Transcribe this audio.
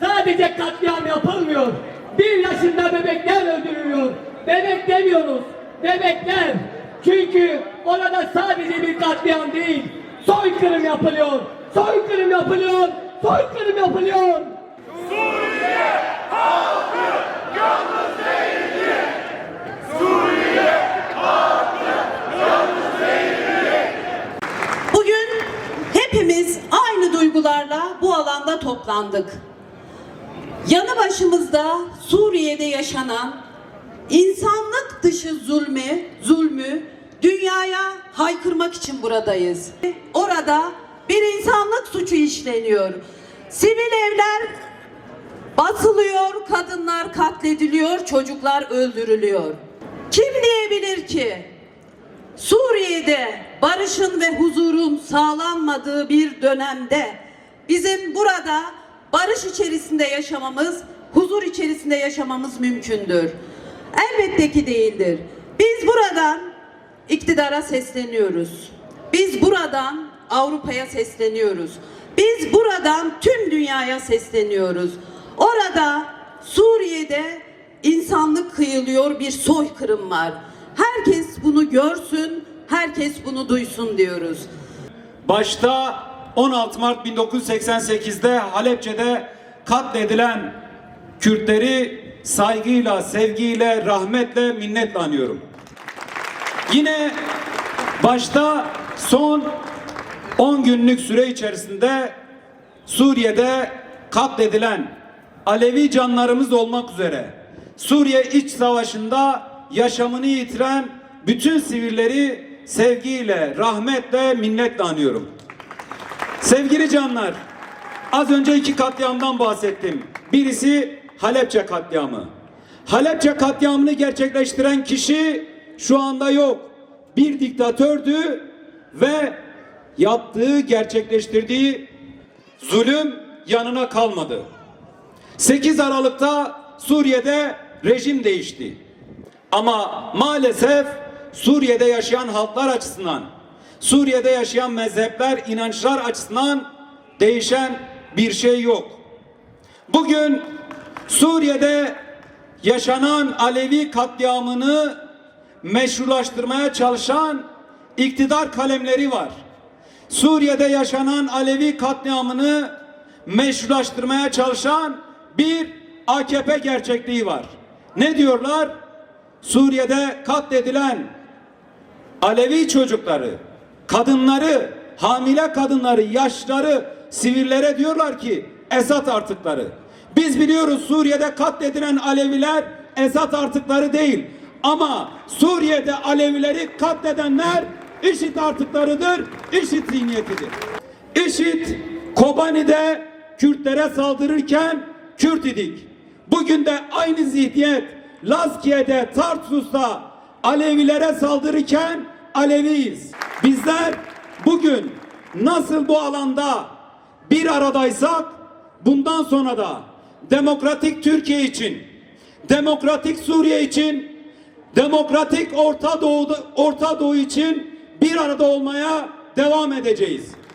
Sadece katliam yapılmıyor. Bir yaşında bebekler öldürülüyor. Bebek demiyoruz. Bebekler. Çünkü orada sadece bir katliam değil. Soykırım yapılıyor. Soykırım yapılıyor. Soykırım yapılıyor. Suriye! Halk! Hepimiz aynı duygularla bu alanda toplandık. Yanı başımızda Suriye'de yaşanan insanlık dışı zulmü, zulmü dünyaya haykırmak için buradayız. Orada bir insanlık suçu işleniyor. Sivil evler basılıyor, kadınlar katlediliyor, çocuklar öldürülüyor. Kim diyebilir ki Suriye'de barışın ve huzurun sağlanmadığı bir dönemde bizim burada barış içerisinde yaşamamız, huzur içerisinde yaşamamız mümkündür. Elbette ki değildir. Biz buradan iktidara sesleniyoruz. Biz buradan Avrupa'ya sesleniyoruz. Biz buradan tüm dünyaya sesleniyoruz. Orada Suriye'de insanlık kıyılıyor bir soykırım var. Herkes bunu görsün, herkes bunu duysun diyoruz. Başta 16 Mart 1988'de Halepçe'de katledilen Kürtleri saygıyla, sevgiyle, rahmetle, minnetle anıyorum. Yine başta son 10 günlük süre içerisinde Suriye'de katledilen Alevi canlarımız olmak üzere Suriye iç savaşında yaşamını yitiren bütün sivilleri sevgiyle, rahmetle, minnetle anıyorum. Sevgili canlar, az önce iki katliamdan bahsettim. Birisi Halepçe katliamı. Halepçe katliamını gerçekleştiren kişi şu anda yok. Bir diktatördü ve yaptığı, gerçekleştirdiği zulüm yanına kalmadı. 8 Aralık'ta Suriye'de rejim değişti. Ama maalesef Suriye'de yaşayan halklar açısından, Suriye'de yaşayan mezhepler, inançlar açısından değişen bir şey yok. Bugün Suriye'de yaşanan Alevi katliamını meşrulaştırmaya çalışan iktidar kalemleri var. Suriye'de yaşanan Alevi katliamını meşrulaştırmaya çalışan bir AKP gerçekliği var. Ne diyorlar? Suriye'de katledilen Alevi çocukları, kadınları, hamile kadınları, yaşları, sivillere diyorlar ki Esat artıkları. Biz biliyoruz Suriye'de katledilen Aleviler Esat artıkları değil. Ama Suriye'de Alevileri katledenler IŞİD artıklarıdır, IŞİD zihniyetidir. IŞİD Kobani'de Kürtlere saldırırken Kürt idik. Bugün de aynı zihniyet Lazkiye'de, Tarsus'ta Alevilere saldırırken Aleviyiz. Bizler bugün nasıl bu alanda bir aradaysak bundan sonra da demokratik Türkiye için, demokratik Suriye için, demokratik Orta Doğu Orta Doğu için bir arada olmaya devam edeceğiz.